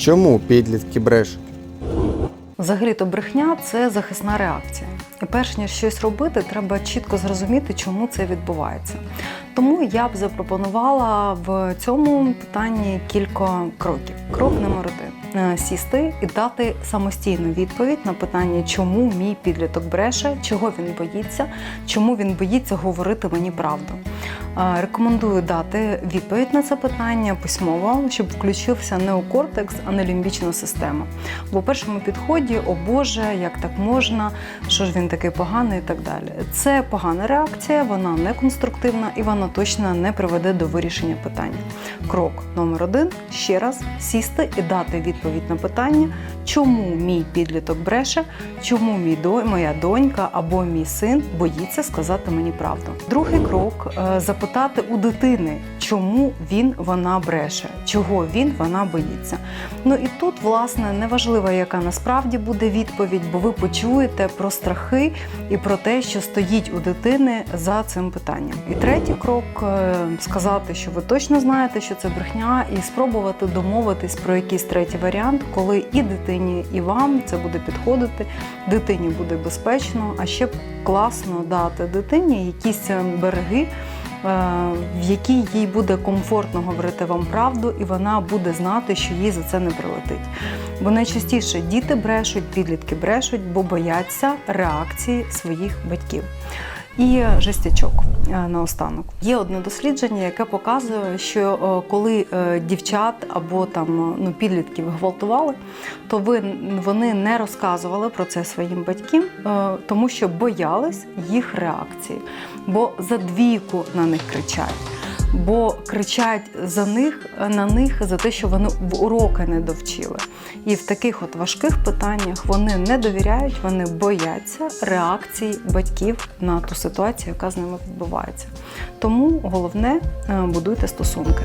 Чому підлітки брешуть? Взагалі-то брехня це захисна реакція. І перш ніж щось робити, треба чітко зрозуміти, чому це відбувається. Тому я б запропонувала в цьому питанні кілька кроків. Крок номер один Е, сісти і дати самостійну відповідь на питання, чому мій підліток бреше, чого він боїться, чому він боїться говорити мені правду. Рекомендую дати відповідь на це питання письмово, щоб включився неокортекс, а не лімбічна система. Бо у першому підході, о Боже, як так можна, що ж він такий поганий і так далі. Це погана реакція, вона не конструктивна і вона точно не приведе до вирішення питання. Крок номер один ще раз сісти і дати відповідь на питання, чому мій підліток бреше, чому мій до, моя донька або мій син боїться сказати мені правду. Другий крок е, запитати у дитини, чому він вона бреше, чого він вона боїться. Ну і тут, власне, неважливо, яка насправді буде відповідь, бо ви почуєте про страхи і про те, що стоїть у дитини за цим питанням. І третій крок е, сказати, що ви точно знаєте, що це брехня, і спробувати домовитись про якийсь третій варіант, коли і дитині, і вам це буде підходити, дитині буде безпечно, а ще класно дати дитині якісь е, береги. Е, В якій їй буде комфортно говорити вам правду, і вона буде знати, що їй за це не прилетить. Бо найчастіше діти брешуть, підлітки брешуть, бо бояться реакції своїх батьків. І жестячок е, наостанок. Є одне дослідження, яке показує, що е, коли е, дівчат або там ну, підлітків гвалтували, то вони не розказували про це своїм батькам, тому що боялись їх реакції, бо за двійку на них кричать. Бо кричать за них на них за те, що вони в уроки не довчили. І в таких от важких питаннях вони не довіряють, вони бояться реакції батьків на ту ситуацію, яка з ними відбувається. Тому головне е, будуйте стосунки.